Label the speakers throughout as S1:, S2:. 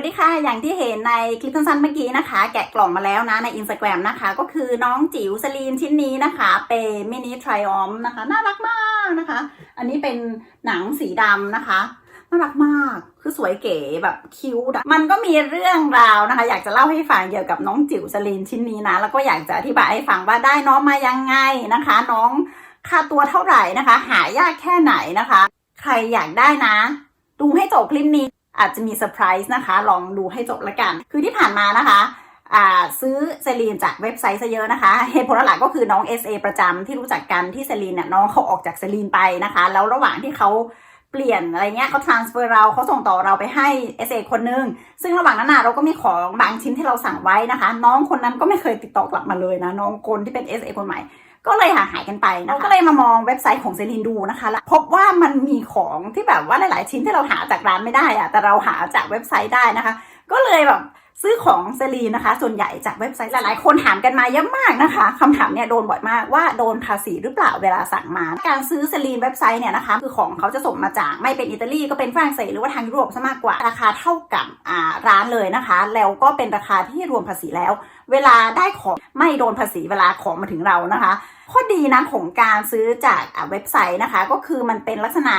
S1: วัสดีค่ะ อย่างที่เห็นในคลิปสั้นๆเมื่อกี้นะคะ แกะกล่องมาแล้วนะในอินสตาแกรมนะคะ ก็คือน้องจิ๋วสลีนชิ้นนี้นะคะ เป็นมินิทริออมนะคะ น่ารักมากนะคะ อันนี้เป็นหนังสีดำนะคะน่ารักมาก คือสวยเก๋แบบคิ้วดมันก็มีเรื่องราวนะคะ อยากจะเล่าให้ฟังเกี่ยวกับน้องจิ๋วสลีนชิ้นนี้นะ แล้วก็อยากจะอธิบายให้ฟังว่าได้น้องมายังไงนะคะ น้องค่าตัวเท่าไหร่นะคะ หายากแค่ไหนนะคะ ใครอยากได้นะ ดูให้จบคลิปนี้ อาจจะมีเซอร์ไพรส์นะคะ ลองดูให้จบละกัน คือที่ผ่านมานะคะซื้อเซรีนจากเว็บไซต์ซะเยอะนะคะเหตุผลหลักก็คือน้อง SA ประจำที่รู้จักกันที่เซรีนเนี่ยน้องเขาออกจากเซรีนไปนะคะ แล้วระหว่างที่เขาเปลี่ยนอะไรเงี้ยเขา transfer เราเขาส่งต่อเราไปให้ SA คนนึง ซึ่งระหว่างนั้นนะเราก็มีของบางชิ้นที่เราสั่งไว้นะคะ น้องคนนั้นก็ไม่เคยติดต่อกลับมาเลยนะ น้องคนที่เป็น SA คนใหม่ ก็เลยห่างหายกันไปนะคะก็เลยมามองเว็บไซต์ของเซรินดูนะคะแล้วพบว่ามันมีของที่แบบว่าหลาย ๆ ชิ้นที่เราหาจากร้านไม่ได้อะแต่เราหาจากเว็บไซต์ได้นะคะ ก็เลยแบบ ซื้อของเซรีนะคะ ส่วนใหญ่จากเว็บไซต์หลายๆ คนถามกันมาเยอะมากนะคะคำถามเนี่ยโดนบ่อยมากว่าโดนภาษีหรือเปล่าเวลาสั่งมา การซื้อเซรีนเว็บไซต์เนี่ยนะคะ คือของเขาจะส่งมาจากไม่เป็นอิตาลีก็เป็นฝรั่งเศสหรือว่าทางยุโรปซะมากกว่า ราคาเท่ากับอ่าร้านเลยนะคะ แล้วก็เป็นราคาที่รวมภาษีแล้ว เวลาได้ของไม่โดนภาษีเวลาของมาถึงเรานะคะ ข้อดีนะของการซื้อจากอ่าเว็บไซต์นะคะ ก็คือมันเป็นลักษณะ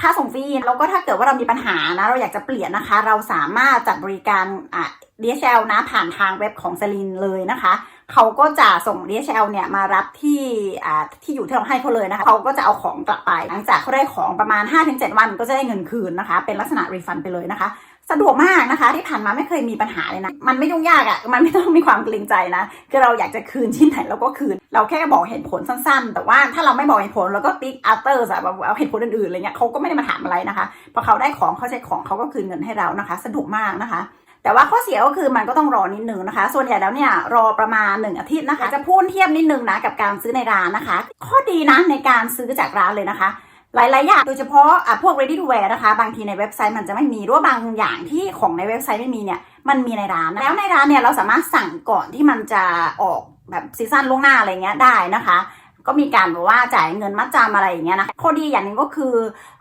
S1: ค่าส่งฟรีแล้วก็ถ้าเกิดว่าเรามีปัญหานะเราอยากจะเปลี่ยนนะคะ เราสามารถจัดบริการอ่า DHL นะผ่านทางเว็บของเซลินเลยนะคะเขาก็จะส่ง DHL เนี่ยมารับที่อ่าที่อยู่ที่เราให้เขาเลยนะคะเขาก็จะเอาของกลับไป หลังจากเขาได้ของประมาณ 5-7 วันก็จะได้เงินคืนนะคะ เป็นลักษณะรีฟันไปเลยนะคะ สะดวกมากนะคะ ที่ผ่านมาไม่เคยมีปัญหาเลยนะ มันไม่ยุ่งยากอะ่ะมันไม่ต้องมีความเกรงใจนะคือเราอยากจะคืนชิ้นไหนเราก็คืน เราแค่บอกเหตุผลสั้นๆ แต่ว่าถ้าเราไม่บอกเหตุผลเราก็ติ๊ก after แบบเอาเหตุผลอื่นๆอะไรเงี้ยเขาก็ไม่ได้มาถามอะไรนะคะพอเขาได้ของเขาใช้ของเขาก็คืนเงินให้เรานะคะ สะดวกมากนะคะแต่ว่าข้อเสียก็คือมันก็ต้องรอนิดนึงนะคะ ส่วนใหญ่แล้วเนี่ยรอประมาณ 1 อาทิตย์นะคะ จะพูดเทียบนิดนึงนะกับการซื้อในร้านนะคะ ข้อดีนะในการซื้อจากร้านเลยนะคะ หลายๆอย่างโดยเฉพาะอะพวก ready to wear นะคะ บางทีในเว็บไซต์มันจะไม่มีหรือว่าบางอย่างที่ของในเว็บไซต์ไม่มีเนี่ยมันมีในร้าน แล้วในร้านเนี่ยเราสามารถสั่งก่อนที่มันจะออกแบบซีซั่นล่วงหน้าอะไรเงี้ยได้นะคะก็มีการแบบว่าจ่ายเงินมัดจำอะไรอย่างเงี้ยนะข้อดีอย่างหนึ่งก็คือ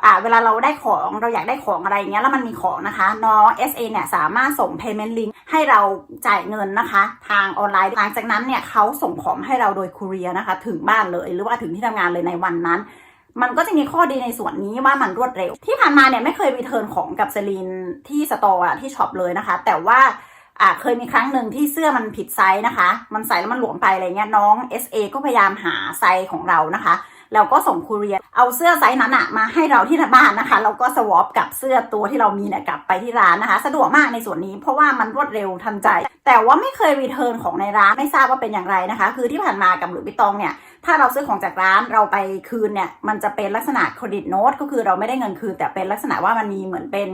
S1: อ่าเวลาเราได้ของเราอยากได้ของอะไรอย่างเงี้ยแล้วมันมีของนะคะน้อง SA เนี่ยสามารถส่ง payment link ให้เราจ่ายเงินนะคะ ทางออนไลน์หลังจากนั้นเนี่ยเขาส่งของให้เราโดยคูเรียนะคะ ถึงบ้านเลยหรือว่าถึงที่ทำงานเลยในวันนั้น มันก็จะมีข้อดีในส่วนนี้ว่ามันรวดเร็ว ที่ผ่านมาเนี่ยไม่เคยรีเทิร์นของกับเซรีนที่สตอร์อะที่ช็อปเลยนะคะ แต่ว่าอ่าเคยมีครั้งหนึ่งที่เสื้อมันผิดไซส์นะคะ มันใส่แล้วมันหลวมไปอะไรเงี้ยน้อง SA ก็พยายามหาไซส์ของเรานะคะแล้วก็ส่งคูเรียเอาเสื้อไซส์นั้นอะมาให้เราที่บ้านนะคะแล้วก็สวอปกับเสื้อตัวที่เรามีเนี่ยกลับไปที่ร้านนะคะ สะดวกมากในส่วนนี้เพราะว่ามันรวดเร็วทันใจ แต่ว่าไม่เคยรีเทิร์นของในร้านไม่ทราบว่าเป็นอย่างไรนะคะ คือที่ผ่านมากับหลุยส์วิตตองเนี่ย ถ้าเราซื้อของจากร้านเราไปคืนเนี่ยมันจะเป็นลักษณะเครดิตโน้ตก็คือเราไม่ได้เงินคืน แต่เป็นลักษณะว่ามันมีเหมือนเป็น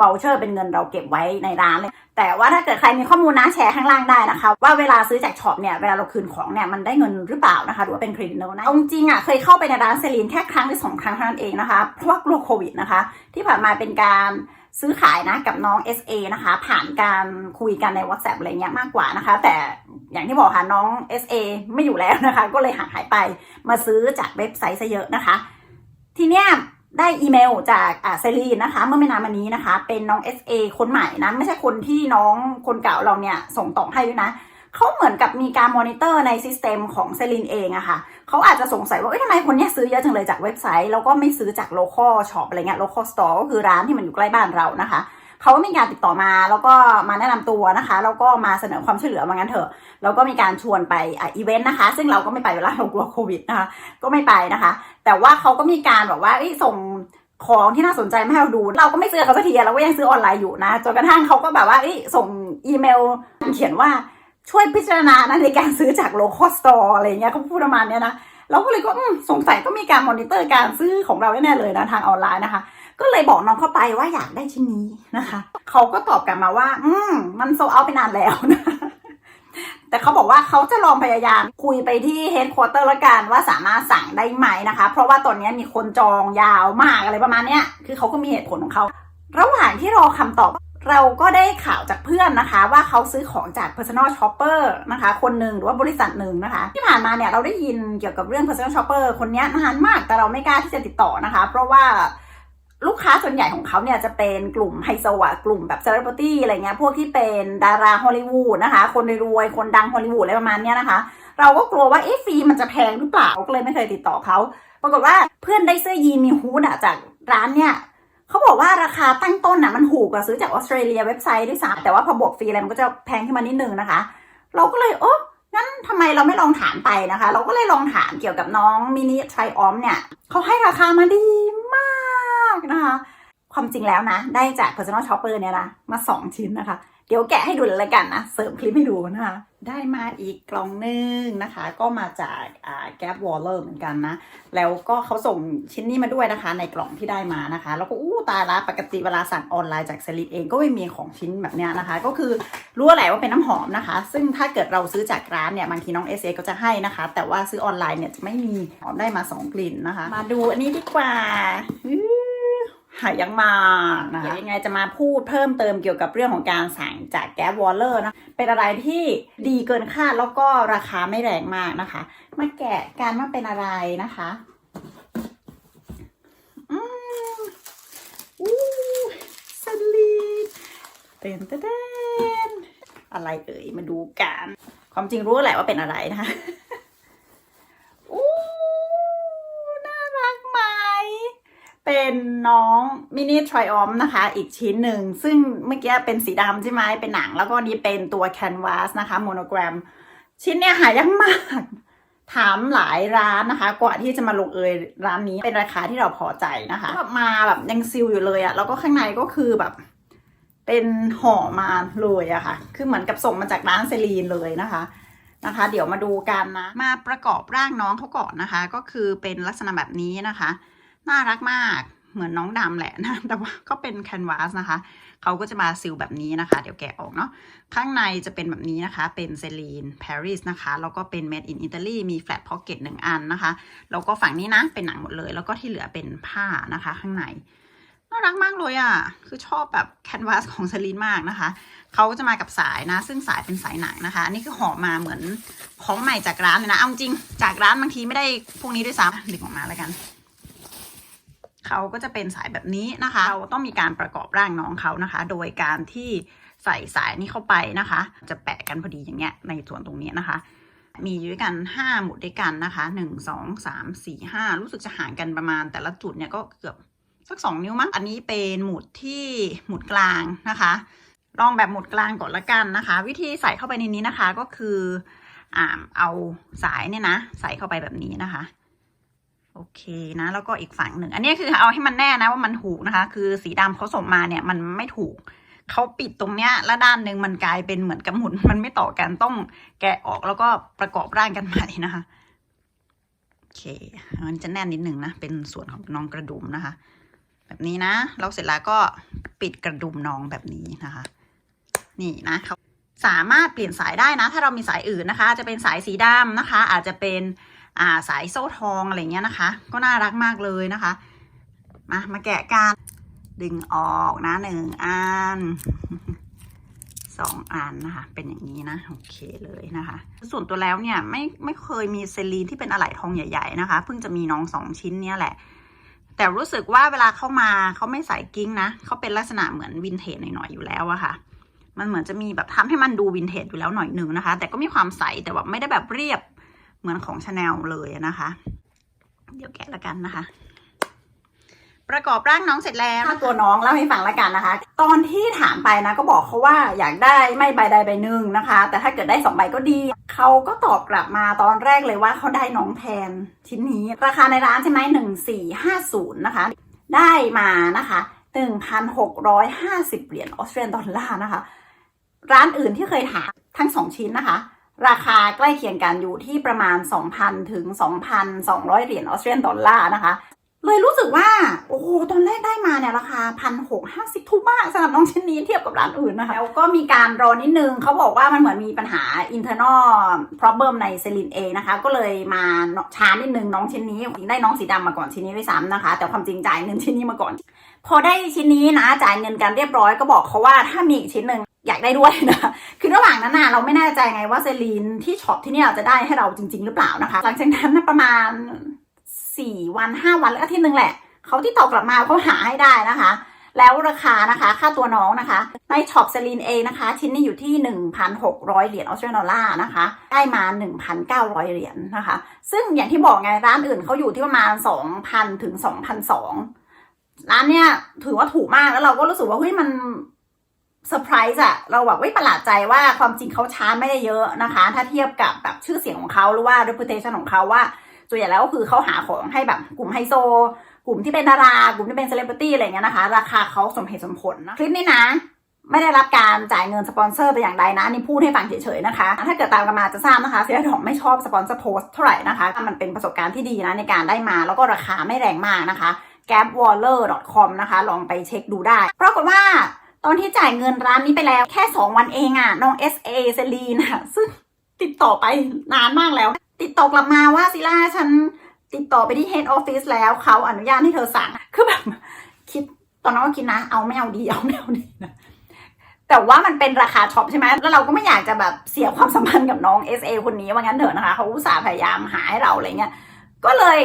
S1: วอลเชอร์เป็นเงินเราเก็บไว้ในร้านเลย แต่ว่าถ้าเกิดใครมีข้อมูลนะแชร์ข้างล่างได้นะคะ ว่าเวลาซื้อจากช็อปเนี่ยเวลาเราคืนของเนี่ยมันได้เงินหรือเปล่านะคะหรือว่าเป็นเครดิตโน้ตนะอาจริงอะเคยเข้าไปในร้านเซรีนแค่ครั้งหรือสองครั้งเท่านั้นเองนะคะเพราะว่ากลัวโควิดนะคะ ที่ผ่านมาเป็นการ ซื้อขายนะกับน้อง SA นะคะ ผ่านการคุยกันใน WhatsApp อะไรเงี้ยมากกว่านะคะ แต่อย่างที่บอกค่ะน้อง SA ไม่อยู่แล้วนะคะ ก็เลยห่างหายไปมาซื้อจากเว็บไซต์ซะเยอะนะคะ ทีเนี้ยได้อีเมลจากอ่าเซรีนนะคะ เมื่อไม่นานมานี้นะคะ เป็นน้อง SA คนใหม่นะ ไม่ใช่คนที่น้องคนเก่าเราเนี่ยส่งต่อให้ด้วยนะ เขาเหมือนกับมีการมอนิเตอร์ในซิสเต็มของเซรีนเองอะค่ะเขาอาจจะสงสัยว่าเอ้ยทำไมคนนี้ซื้อเยอะจังเลยจากเว็บไซต์แล้วก็ไม่ซื้อจากโลคอลช็อปอะไรเงี้ยโลคอลสตอร์ก็คือร้านที่มันอยู่ใกล้บ้านเรานะคะเขาก็มีการติดต่อมาแล้วก็มาแนะนำตัวนะคะแล้วก็มาเสนอความช่วยเหลือมางั้นเถอะแล้วก็มีการชวนไปอะอีเวนต์นะคะ ซึ่งเราก็ไม่ไปเวลาเรากลัวโควิดนะคะก็ไม่ไปนะคะ แต่ว่าเขาก็มีการแบบว่าส่งของที่น่าสนใจมาให้เราดู เราก็ไม่ซื้อเขาสักทีเราก็ยังซื้อออนไลน์อยู่นะจนกระทั่งเขาก็แบบว่าส่งอีเมลเขียนว่า ช่วยพิจารณานะในการซื้อจากโลคอสตอร์อะไรเงี้ยเขาพูดประมาณเนี้ยนะเราก็เลยก็สงสัยต้องมีการมอนิเตอร์การซื้อของเราแน่เลยนะทางออนไลน์นะคะ ก็เลยบอกน้องเข้าไปว่าอยากได้ชิ้นนี้นะคะเขาก็ตอบกลับมาว่า อืมมันโซเอาไปนานแล้วนะแต่เขาบอกว่าเขาจะลองพยายามคุยไปที่เฮดค q อเตอร์ละกันว่าสามารถสั่งได้ไหมนะคะ เพราะว่าตอนนี้มีคนจองยาวมากอะไรประมาณเนี้ยคือเขาก็มีเหตุผลของเขา ระหว่างที่รอคำตอบ เราก็ได้ข่าวจากเพื่อนนะคะ ว่าเขาซื้อของจาก personal shopper นะคะ คนหนึ่งหรือว่าบริษัทหนึ่งนะคะ ที่ผ่านมาเนี่ยเราได้ยินเกี่ยวกับเรื่อง personal shopper คนนี้นานมากแต่เราไม่กล้าที่จะติดต่อนะคะ เพราะว่าลูกค้าส่วนใหญ่ของเขาเนี่ยจะเป็นกลุ่มไฮโซอะกลุ่มแบบเซเลบริตี้อะไรเงี้ยพวกที่เป็นดาราฮอลลีวูดนะคะ คนรวยคนดังฮอลลีวูดอะไรประมาณเนี้ยนะคะ เราก็กลัวว่าเอ๊ะฟรีมันจะแพงหรือเปล่าก็เลยไม่เคยติดต่อเขาปรากฏว่าเพื่อนได้เสื้อยีนมีฮูดอะจากร้านเนี่ย เขาบอกว่าราคาตั้งต้นนะมันถูกกว่าซื้อจากออสเตรเลียเว็บไซต์ด้วยซ้ำแต่ว่าพอบวกฟรีอะไรมันก็จะแพงขึ้นมานิดนึงนะคะ เราก็เลยโอ้งั้นทำไมเราไม่ลองถามไปนะคะ เราก็เลยลองถามเกี่ยวกับน้องมินิทริออมเนี่ยเขาให้ราคามาดีมากนะคะ ความจริงแล้วนะ ได้จาก personal shopper เนี่ยนะมาสองชิ้นนะคะ เดี๋ยวแกะให้ดูเลยละกันนะ เสริมคลิปให้ดูนะคะ ได้มาอีกกล่องหนึงนะคะ ก็มาจากอ่า Gap Waller เหมือนกันนะ แล้วก็เขาส่งชิ้นนี้มาด้วยนะคะ ในกล่องที่ได้มานะคะ แล้วก็อู้ตายละปกติเวลาสั่งออนไลน์จากเซลิดเองก็ไม่มีของชิ้นแบบเนี้ยนะคะ ก็คือรู้แหละว่าเป็นน้ำหอมนะคะ ซึ่งถ้าเกิดเราซื้อจากร้านเนี่ยบางทีน้องเอสเอก็จะให้นะคะ แต่ว่าซื้อออนไลน์เนี่ยจะไม่มีหอมได้มาสองกลิ่นนะคะ มาดูอันนี้ดีกว่าอื หายังมานะคะเดี๋ยวยังไงจะมาพูดเพิ่มเติมเกี่ยวกับเรื่องของการสั่งจากแก๊บวอลเลอร์นะ เป็นอะไรที่ดีเกินคาดแล้วก็ราคาไม่แรงมากนะคะ มาแกะกันว่าเป็นอะไรนะคะอืมอู้สลีปเต้นเต้นอะไรเอ่ยมาดูกัน ความจริงรู้แหละว่าเป็นอะไรนะคะ อู้น่ารักไหม เป็นน้องมินิทริออมนะคะ อีกชิ้นหนึ่ง ซึ่งเมื่อกี้เป็นสีดำใช่ไหมเป็นหนัง แล้วก็นี้เป็นตัวแคนวาสนะคะโมโนแกรม ชิ้นเนี้ยหายากมาก ถามหลายร้านนะคะ กว่าที่จะมาลงเอยร้านนี้เป็นราคาที่เราพอใจนะคะก็มาแบบยังซิลอยู่เลยอะแล้วก็ข้างในก็คือแบบ เป็นห่อมาเลยอะค่ะ คือเหมือนกับส่งมาจากร้านเซรีนเลยนะคะนะคะ เดี๋ยวมาดูกันนะ มาประกอบร่างน้องเขาก่อนนะคะ ก็คือเป็นลักษณะแบบนี้นะคะ น่ารักมาก เหมือนน้องดำแหละนะ แต่ว่าก็เป็นแคนวาสนะคะ เขาก็จะมาซิลแบบนี้นะคะ เดี๋ยวแกะออกเนาะ ข้างในจะเป็นแบบนี้นะคะ เป็นเซรีนปารีสนะคะ แล้วก็เป็น made in Italy มี flat pocket หนึ่งอันนะคะ แล้วก็ฝั่งนี้นะ เป็นหนังหมดเลย แล้วก็ที่เหลือเป็นผ้านะคะ ข้างใน น่ารักมากเลยอะ่ะ คือชอบแบบแคนวาสของเซรีนมากนะคะ เขาจะมากับสายนะ ซึ่งสายเป็นสายหนังนะคะ อันนี้คือห่อมาเหมือนของใหม่จากร้านเลยนะ เอาจริง จากร้านบางทีไม่ได้พวกนี้ด้วยซ้ำดึงออกมาแล้วกัน เขาก็จะเป็นสายแบบนี้นะคะ เราต้องมีการประกอบร่างน้องเขานะคะ โดยการที่ใส่สายนี้เข้าไปนะคะ จะแปะกันพอดีอย่างเงี้ยในส่วนตรงนี้นะคะ มีอยู่ด้วยกันห้าหมุดด้วยกันนะคะหนึ่งสองสามสี่ห้ารู้สึกจะห่างกันประมาณ แต่ละจุดเนี่ยก็เกือบสักสองนิ้วมั้งอันนี้เป็นหมุดที่หมุดกลางนะคะลองแบบหมุดกลางก่อนละกันนะคะ วิธีใส่เข้าไปในนี้นะคะก็คืออ่าเอาสายเนี่ยนะ ใส่เข้าไปแบบนี้นะคะ โอเคนะ แล้วก็อีกฝั่งหนึ่ง อันนี้คือเอาให้มันแน่นะว่ามันถูกนะคะ คือสีดำเขาส่งมาเนี่ยมันไม่ถูกเขาปิดตรงเนี้ยแล้วด้านหนึ่งมันกลายเป็นเหมือนกับหมุนมันไม่ต่อกันต้องแกะออกแล้วก็ประกอบร่างกันใหม่นะคะโอเคมันจะแน่นนิดหนึ่งนะเป็นส่วนของน้องกระดุมนะคะ แบบนี้นะแล้วเสร็จแล้วก็ปิดกระดุมน้องแบบนี้นะคะ นี่นะเขาสามารถเปลี่ยนสายได้นะ ถ้าเรามีสายอื่นนะคะ จะเป็นสายสีดำนะคะ อาจจะเป็น อ่าสายโซ่ทองอะไรเงี้ยนะคะ ก็น่ารักมากเลยนะคะมามาแกะกันดึงออกนะหนึ่งอันสองอันนะคะ เป็นอย่างนี้นะ โอเคเลยนะคะ ส่วนตัวแล้วเนี่ยไม่ไม่เคยมีเซรีนที่เป็นอะไหล่ทองใหญ่ ๆ นะคะ เพิ่งจะมีน้องสองชิ้นเนี่ยแหละ แต่รู้สึกว่าเวลาเข้ามาเขาไม่ใส่กิ้งนะเขาเป็นลักษณะเหมือนวินเทจหน่อยๆอยู่แล้วอะค่ะ มันเหมือนจะมีแบบทำให้มันดูวินเทจอยู่แล้วหน่อยหนึ่งนะคะ แต่ก็มีความใสแต่แบบไม่ได้แบบเรียบ เหมือนของชาแนลเลยนะคะ เดี๋ยวแกะละกันนะคะ ประกอบร่างน้องเสร็จแล้วตัวน้องเล่าให้ฟังละกันนะคะ ตอนที่ถามไปนะก็บอกเขาว่าอยากได้ไม่ใบใดใบหนึ่งนะคะ แต่ถ้าเกิดได้สองใบก็ดีเขาก็ตอบกลับมาตอนแรกเลยว่าเขาได้น้องแทนชิ้นนี้ ราคาในร้านใช่ไหมหนึ่งสี่ห้าศูนย์นะคะ ได้มานะคะหนึ่งพันหกร้อยห้าสิบเหรียญออสเตรเลียนดอลลาร์นะคะ ร้านอื่นที่เคยถามทั้งสองชิ้นนะคะ ราคาใกล้เคียงกันอยู่ที่ประมาณ 2,000 ถึง 2,200 เหรียญออสเตรเลียนดอลลาร์นะคะ เลยรู้สึกว่า โอ้โห ตอนแรกได้มาเนี่ยราคาพันหกห้าสิบถูกมากสำหรับน้องชิ้นนี้เทียบกับร้านอื่นนะคะ แล้วก็มีการรอนิดนึงเขาบอกว่ามันเหมือนมีปัญหา internal problem ในเซลินเองนะคะ ก็เลยมาช้านิดนึงน้องชิ้นนี้ได้น้องสีดำมาก่อนชิ้นนี้ด้วยซ้ำนะคะ แต่ความจริงจ่ายเงินชิ้นนี้มาก่อน พอได้ชิ้นนี้นะจ่ายเงินกันเรียบร้อยก็บอกเขาว่าถ้ามีอีกชิ้นหนึ่ง อยากได้ด้วยนะคือระหว่างนั้นน่ะเราไม่แน่ใจไงว่าเซรีนที่ช็อปที่นี่ยจะได้ให้เราจริง ๆ หรือเปล่านะคะ หลังจากนั้นนะประมาณสี่วันห้าวันแล้วอาทิตย์หนึ่งแหละเขาที่ตอบกลับมาเขาหาให้ได้นะคะ แล้วราคานะคะค่าตัวน้องนะคะ ในช็อปเซลีนเองนะคะ ชิ้นนี้อยู่ที่ 1,600 เหรียญออสเตรเลียดอลลาร์นะคะ ได้มา 1,900 เหรียญนะคะ ซึ่งอย่างที่บอกไงร้านอื่นเขาอยู่ที่ประมาณ 2,000 ถึง 2,200ร้านเนี้ยถือว่าถูกมากแล้วเราก็รู้สึกว่าเฮ้ยมัน เซอร์ไพรส์อะเราแบบไม่ประหลาดใจว่าความจริงเขาช้าไม่ได้เยอะนะคะ ถ้าเทียบกับแบบชื่อเสียงของเขาหรือว่า reputation ของเขาว่าส่วนใหญ่แล้วก็คือเขาหาของให้แบบกลุ่มไฮโซ กลุ่มที่เป็นดารากลุ่มที่เป็นเซเลบริตี้อะไรเงี้ยนะคะ ราคาเขาสมเหตุสมผลนะคลิปนี้นะ ไม่ได้รับการจ่ายเงินสปอนเซอร์แต่อย่างใดนะนี่พูดให้ฟังเฉยๆนะคะ ถ้าเกิดตามกันมาจะทราบนะคะเฟียถองไม่ชอบสปอนเซอร์โพสเท่าไหร่นะคะมันเป็นประสบการณ์ที่ดีนะในการได้มาแล้วก็ราคาไม่แรงมากนะคะ gapwaller.com นะคะ ลองไปเช็คดูได้ปรากฏว่า ตอนที่จ่ายเงินร้านนี้ไปแล้ว แค่ 2 วันเองอะ่ะ น้อง SA เซลีนอะซึ่งติดต่อไปนานมากแล้ว ติดต่อกลับมาว่าซิล่าฉันติดต่อไปที่ head office แล้วเขาอนุญาตให้เธอสั่ง คือแบบ คิดตอนนั้นก็คิดนะ เอาไม่เอาดีเอาไม่เอาดีนะแต่ว่ามันเป็นราคาช็อปใช่ไหม แล้วเราก็ไม่อยากจะแบบเสียความสัมพันธ์กับน้อง SA คนนี้ว่างั้นเถอะนะคะ เขาอุตส่าห์พยายามหาให้เราอะไรเงี้ย ก็เลย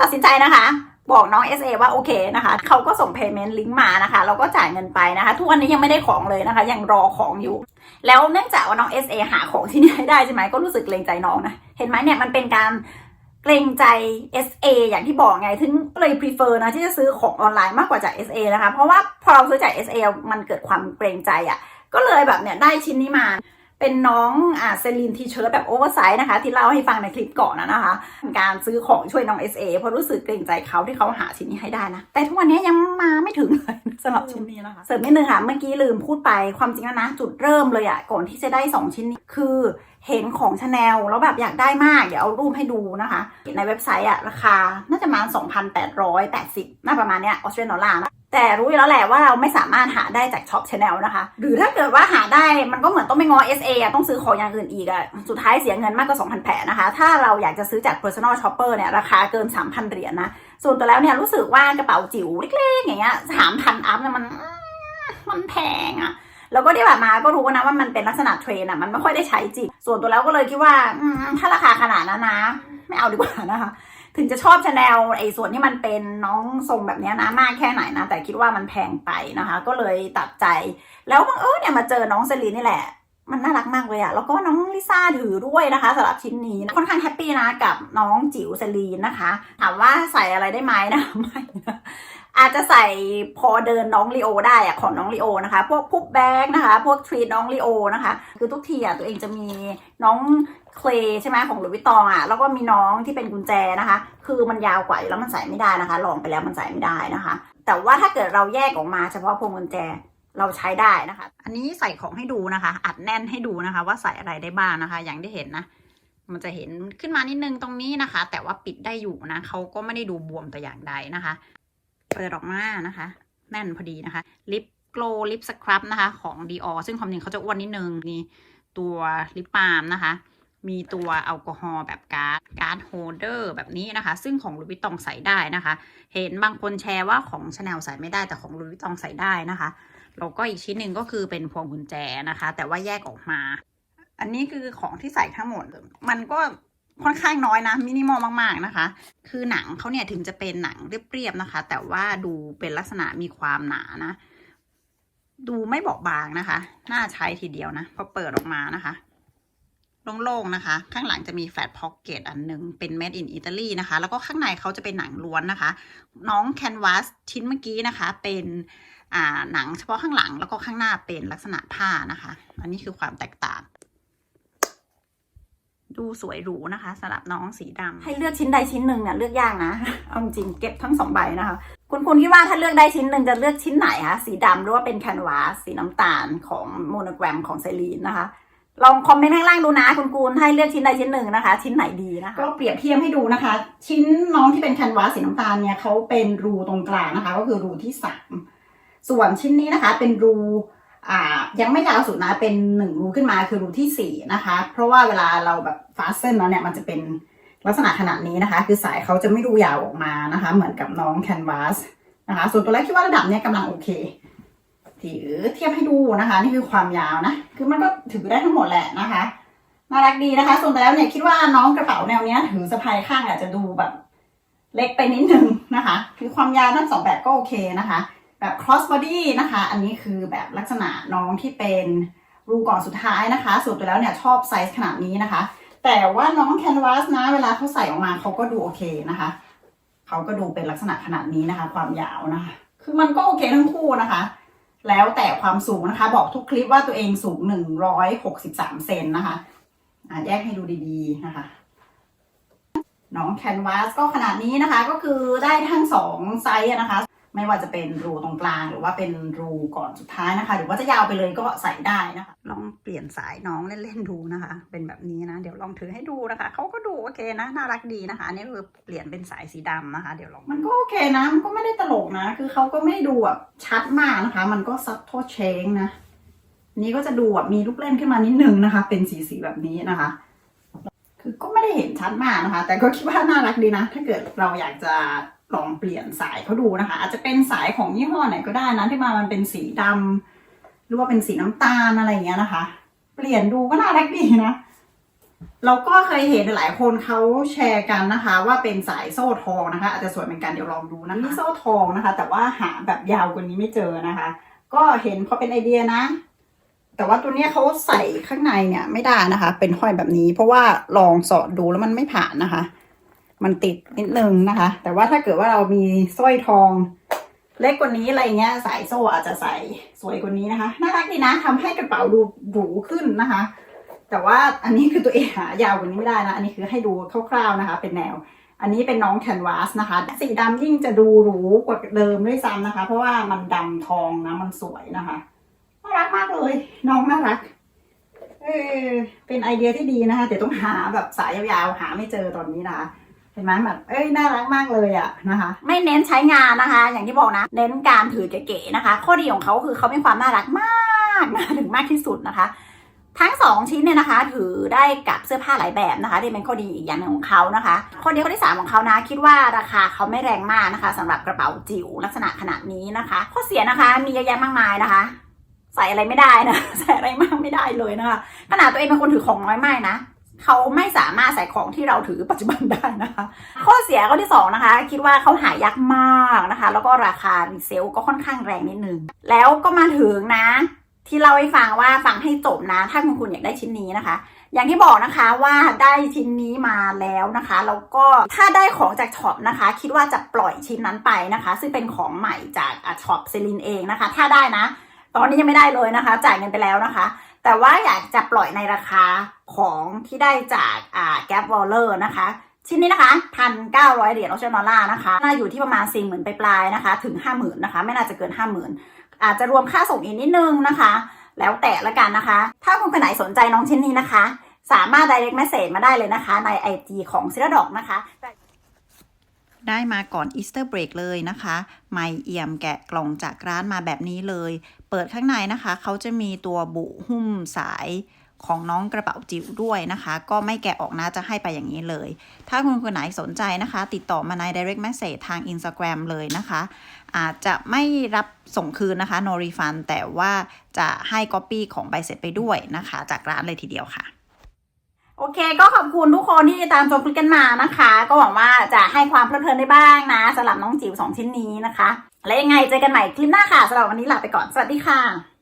S1: ตัดสินใจนะคะ บอกน้อง SA ว่าโอเคนะคะเขาก็ส่ง payment link มานะคะ เราก็จ่ายเงินไปนะคะ ทุกวันนี้ยังไม่ได้ของเลยนะคะ ยังรอของอยู่ แล้วเนื่องจากว่าน้อง SA หาของที่นี่ให้ได้ใช่ไหมก็รู้สึกเกรงใจน้องนะเห็นไหมเนี่ยมันเป็นการเกรงใจ SA อย่างที่บอกไง ถึงเลย prefer นะที่จะซื้อของออนไลน์มากกว่าจาก SA นะคะ เพราะว่าพอเราซื้อจาก SA มันเกิดความเกรงใจอะ่ะ ก็เลยแบบเนี่ยได้ชิ้นนี้มา เป็นน้องอ่าเซลีนทีเชิร์ตแบบโอเวอร์ไซส์นะคะ ที่เล่าให้ฟังในคลิปก่อนนะนะคะ การซื้อของช่วยน้อง SA เพราะรู้สึกเกรงใจเขาที่เขาหาชิ้นนี้ให้ได้นะ แต่ทุกวันนี้ยังมาไม่ถึงเลยสำหรับชิ้นนี้นะคะ เสริมนิดนึงค่ะ เมื่อกี้ลืมพูดไปความจริงแล้วนะ จุดเริ่มเลยอะก่อนที่จะได้ 2 ชิ้นนี้คือเห็นของชาแนลแล้วแบบอยากได้มาก เดี๋ยวเอารูปให้ดูนะคะ ในเว็บไซต์อะราคาน่าจะประมาณ2,880น่าประมาณเนี้ยออสเตรเลียดอลลาร์นะ แต่รู้อยู่แล้วแหละว่าเราไม่สามารถหาได้จากช็อปชาแนลนะคะ หรือถ้าเกิดว่าหาได้มันก็เหมือนต้องไปงอ SA อะต้องซื้อของอย่างอื่นอีกอะสุดท้ายเสียเงินมากกว่า 2,000แผลนะคะ ถ้าเราอยากจะซื้อจาก personal shopper เนี่ยราคาเกิน 3,000 เหรียญนะ ส่วนตัวแล้วเนี่ยรู้สึกว่ากระเป๋าจิ๋วเล็กๆ อย่างเงี้ย3,000อัพเนี่ยมันมันแพงอะแล้วก็ที่ผ่านมาก็รู้นะว่ามันเป็นลักษณะเทรนอะมันไม่ค่อยได้ใช้จริงส่วนตัวแล้วก็เลยคิดว่าถ้าราคาขนาดนั้นนะ ไม่เอาดีกว่านะคะ ถึงจะชอบชาแนลไอ้ส่วนที่มันเป็นน้องทรงแบบนี้นะมากแค่ไหนนะ แต่คิดว่ามันแพงไปนะคะ ก็เลยตัดใจ แล้วบังเออเนี่ยมาเจอน้องเซรีนนี่แหละมันน่ารักมากเลยอะแล้วก็น้องลิซ่าถือด้วยนะคะสำหรับชิ้นนี้นะค่อนข้างแฮปปี้นะกับน้องจิ๋วเซรีนนะคะ ถามว่าใส่อะไรได้ไหมนะไม่อาจจะใส่พอเดินน้องลีโอได้อะของน้องลีโอนะคะ พวกพุบแบ็กนะคะ พวกทรีน้องลีโอนะคะ คือทุกทีอะตัวเองจะมีน้อง เคลใช่ไหมของหลุยส์วิตตองอะแล้วก็มีน้องที่เป็นกุญแจนะคะ คือมันยาวกว่าอยู่แล้วมันใส่ไม่ได้นะคะ ลองไปแล้วมันใส่ไม่ได้นะคะ แต่ว่าถ้าเกิดเราแยกออกมาเฉพาะพวงกุญแจเราใช้ได้นะคะ อันนี้ใส่ของให้ดูนะคะ อัดแน่นให้ดูนะคะ ว่าใส่อะไรได้บ้างนะคะ อย่างที่เห็นนะ มันจะเห็นขึ้นมานิดนึงตรงนี้นะคะ แต่ว่าปิดได้อยู่นะเขาก็ไม่ได้ดูบวมแต่อย่างใดนะคะ เปิดออกมานะคะ แน่นพอดีนะคะ ลิปโกลลิปสครับนะคะ ของ Dior ซึ่งความจริงเขาจะอ้วนนิดนึงมีตัวลิปบาล์มนะคะ มีตัวแอลกอฮอล์แบบการ์ดการ์ดโฮเดอร์แบบนี้นะคะ ซึ่งของลุยวิตองใส่ได้นะคะ เห็นบางคนแชร์ว่าของชาแนลใส่ไม่ได้แต่ของลุยวิตองใส่ได้นะคะแล้วก็อีกชิ้นหนึ่งก็คือเป็นพวงกุญแจนะคะ แต่ว่าแยกออกมา อันนี้คือของที่ใส่ทั้งหมด มันก็ค่อนข้างน้อยนะมินิมอลมาก ๆ นะคะ คือหนังเขาเนี่ยถึงจะเป็นหนังเรียบๆนะคะ แต่ว่าดูเป็นลักษณะมีความหนานะ ดูไม่เบาบางนะคะ น่าใช้ทีเดียวนะพอเปิดออกมานะคะ โล่งๆนะคะ ข้างหลังจะมีแฟลตพ็อกเก็ตอันหนึ่งเป็น made in Italy นะคะ แล้วก็ข้างในเขาจะเป็นหนังล้วนนะคะ น้องแคนวาสชิ้นเมื่อกี้นะคะ เป็นอ่าหนังเฉพาะข้างหลังแล้วก็ข้างหน้าเป็นลักษณะผ้านะคะ อันนี้คือความแตกต่าง ดูสวยหรูนะคะสำหรับน้องสีดำให้เลือกชิ้นใดชิ้นหนึ่งเนี่ยเลือกยากนะเอาจริงเก็บทั้งสองใบนะคะ คุณคุณคิดว่าถ้าเลือกได้ชิ้นหนึ่งจะเลือกชิ้นไหนคะสีดำหรือว่าเป็นแคนวาสสีน้ำตาลของโมโนแกรมของไซรีนนะคะ ลองคอมเมนต์ข้างล่างดูนะคุณกูลให้เลือกชิ้นใดชิ้นหนึ่งนะคะ ชิ้นไหนดีนะคะ ก็เปรียบเทียบให้ดูนะคะ ชิ้นน้องที่เป็นแคนวาสสีน้ำตาลเนี่ยเขาเป็นรูตรงกลางนะคะ ก็คือรูที่สามส่วนชิ้นนี้นะคะเป็นรูอ่ายังไม่ยาวสุดนะเป็นหนึ่งรูขึ้นมาคือรูที่สี่นะคะ เพราะว่าเวลาเราแบบฟาสเซนแล้วเนี่ยมันจะเป็นลักษณะขนาดนี้นะคะ คือสายเขาจะไม่รูยาวออกมานะคะ เหมือนกับน้องแคนวาสนะคะ ส่วนตัวแรกคิดว่าระดับเนี้ยกำลังโอเค ถือเทียบให้ดูนะคะ นี่คือความยาวนะ คือมันก็ถือได้ทั้งหมดแหละนะคะน่ารักดีนะคะ ส่วนตัวแล้วเนี่ยคิดว่าน้องกระเป๋าแนวเนี้ยถือสะพายข้างอาจจะดูแบบ เล็กไปนิดนึงนะคะคือความยาวทั้งสองแบบก็โอเคนะคะ แบบ cross body นะคะ อันนี้คือแบบลักษณะน้องที่เป็นรูก่อนสุดท้ายนะคะ ส่วนตัวแล้วเนี่ยชอบไซส์ขนาดนี้นะคะ แต่ว่าน้องแคนวาสนะเวลาเขาใส่ออกมาเขาก็ดูโอเคนะคะเขาก็ดูเป็นลักษณะขนาดนี้นะคะ ความยาวนะคะ คือมันก็โอเคทั้งคู่นะคะ แล้วแต่ความสูงนะคะ บอกทุกคลิปว่าตัวเองสูง 163 เซนนะคะแยกให้ดูดีๆนะคะน้องแคนวาสก็ขนาดนี้นะคะ ก็คือได้ทั้งสองไซส์นะคะ ไม่ว่าจะเป็นรูตรงกลางหรือว่าเป็นรูก่อนสุดท้ายนะคะ หรือว่าจะยาวไปเลยก็ใส่ได้นะคะ ลองเปลี่ยนสายน้องเล่นๆดูนะคะ เป็นแบบนี้นะ เดี๋ยวลองถือให้ดูนะคะ เขาก็ดูโอเคนะ น่ารักดีนะคะ อันนี้คือเปลี่ยนเป็นสายสีดำนะคะ เดี๋ยวลอง มันก็โอเคนะ มันก็ไม่ได้ตลกนะ คือเขาก็ไม่ได้ดูแบบชัดมากนะคะ มันก็ซับโทษเชงนะอันนี้ก็จะดูแบบมีลูกเล่นขึ้นมานิดนึงนะคะ เป็นสีๆแบบนี้นะคะคือก็ไม่ได้เห็นชัดมากนะคะ แต่ก็คิดว่าน่ารักดีนะ ถ้าเกิดเราอยากจะ ลองเปลี่ยนสายเขาดูนะคะ อาจจะเป็นสายของยี่ห้อไหนก็ได้นะที่มามันเป็นสีดำหรือว่าเป็นสีน้ำตาลอะไรอย่างเงี้ยนะคะ เปลี่ยนดูก็น่ารักดีนะเราก็เคยเห็นหลายคนเขาแชร์กันนะคะ ว่าเป็นสายโซ่ทองนะคะ อาจจะสวยเหมือนกันเดี๋ยวลองดูนะคะนี่โซ่ทองนะคะ แต่ว่าหาแบบยาวกว่านี้ไม่เจอนะคะ ก็เห็นเพอเป็นไอเดียนะ แต่ว่าตัวเนี้ยเขาใส่ข้างในเนี่ยไม่ได้นะคะ เป็นห้อยแบบนี้ เพราะว่าลองสอดดูแล้วมันไม่ผ่านนะคะ มันติดนิดนึงนะคะ แต่ว่าถ้าเกิดว่าเรามีสร้อยทอง เล็กกว่านี้อะไรเงี้ยสายโซ่อาจจะใส่สวยกว่านี้นะคะน่ารักดีนะทำให้กระเป๋าดูหรูขึ้นนะคะ แต่ว่าอันนี้คือตัวเองหายาวกว่านี้ไม่ได้นะอันนี้คือให้ดูคร่าวๆนะคะ เป็นแนว อันนี้เป็นน้องแคนวาสนะคะ สีดำยิ่งจะดูหรูกว่าเดิมด้วยซ้ำนะคะ เพราะว่ามันดำทองนะมันสวยนะคะน่ารักมากเลย น้องน่ารักเออเป็นไอเดียที่ดีนะคะแต่ต้องหาแบบสายยาวๆหาไม่เจอตอนนี้นะคะ ห็นไหมแบบเอ้ยน่ารักมากเลยอะนะคะ ไม่เน้นใช้งานนะคะ อย่างที่บอกนะ เน้นการถือเก๋ๆนะคะ ข้อดีของเขาคือเขามีความน่ารักมากนะถึงมากที่สุดนะคะ ทั้งสองชิ้นเนี่ยนะคะ ถือได้กับเสื้อผ้าหลายแบบนะคะที่เป็นข้อดีอีกอย่างหนึ่งของเขานะคะ ข้อดีข้อที่สามของเขานะ คิดว่าราคาเขาไม่แรงมากนะคะสำหรับกระเป๋าจิ๋วลักษณะขนาดนี้นะคะ ข้อเสียนะคะมีเยอะแยะมากมายนะคะใส่อะไรไม่ได้นะ ใส่อะไรมากไม่ได้เลยนะคะขนาดตัวเองเป็นคนถือของน้อยมากนะ เขาไม่สามารถใส่ของที่เราถือปัจจุบันได้นะคะ ข้อเสียข้อที่สองนะคะ คิดว่าเขาหายากมากนะคะ แล้วก็ราคารีเซลก็ค่อนข้างแรงนิดนึง แล้วก็มาถึงนะ ที่เล่าให้ฟังว่าฟังให้จบนะ ถ้าคุณคุณอยากได้ชิ้นนี้นะคะ อย่างที่บอกนะคะว่าได้ชิ้นนี้มาแล้วนะคะ แล้วก็ถ้าได้ของจากช็อปนะคะ คิดว่าจะปล่อยชิ้นนั้นไปนะคะ ซึ่งเป็นของใหม่จากช็อปเซลินเองนะคะ ถ้าได้นะ ตอนนี้ยังไม่ได้เลยนะคะ จ่ายเงินไปแล้วนะคะ แต่ว่าอยากจะปล่อยในราคาของที่ได้จากอ่าแก p วอลเลอร์นะคะ ชิ้นนี้นะคะพันเก้าร้อยเหรียญออสเตรเลียดอลลาร์นะคะน่าอยู่ที่ประมาณสี่หมื่นปลายๆนะคะ ถึงห้าหมื่นนะคะ ไม่น่าจะเกินห้าหมื่นอาจจะรวมค่าส่งอีกนิดนึงนะคะ แล้วแต่ละกันนะคะ ถ้าคุณคนไหนสนใจน้องชิ้นนี้นะคะ สามารถ direct message มาได้เลยนะคะ ใน IG ของซิ r ดอกนะคะ
S2: ได้มาก่อนอีสเตอร์เบรกเลยนะคะ ไม่เอี่ยมแกะกล่องจากร้านมาแบบนี้เลย เปิดข้างในนะคะ เขาจะมีตัวบุหุ้มสายของน้องกระเป๋าจิ๋วด้วยนะคะ ก็ไม่แกะออกนะจะให้ไปอย่างนี้เลย ถ้าคุณคนไหนสนใจนะคะ ติดต่อมาใน direct message ทาง Instagram เลยนะคะ อาจจะไม่รับส่งคืนนะคะ no refund แต่ว่าจะให้ copy ของใบเสร็จไปด้วยนะคะ จากร้านเลยทีเดียวค่ะ
S1: โอเคก็ขอบคุณทุกคนที่ติดตามชมคลิปกันมานะคะ ก็หวังว่าจะให้ความเพลิดเพลินได้บ้างนะสำหรับน้องจิ๋วสองชิ้นนี้นะคะ และยังไงเจอกันใหม่คลิปหน้าค่ะสำหรับวันนี้ลาไปก่อนสวัสดีค่ะ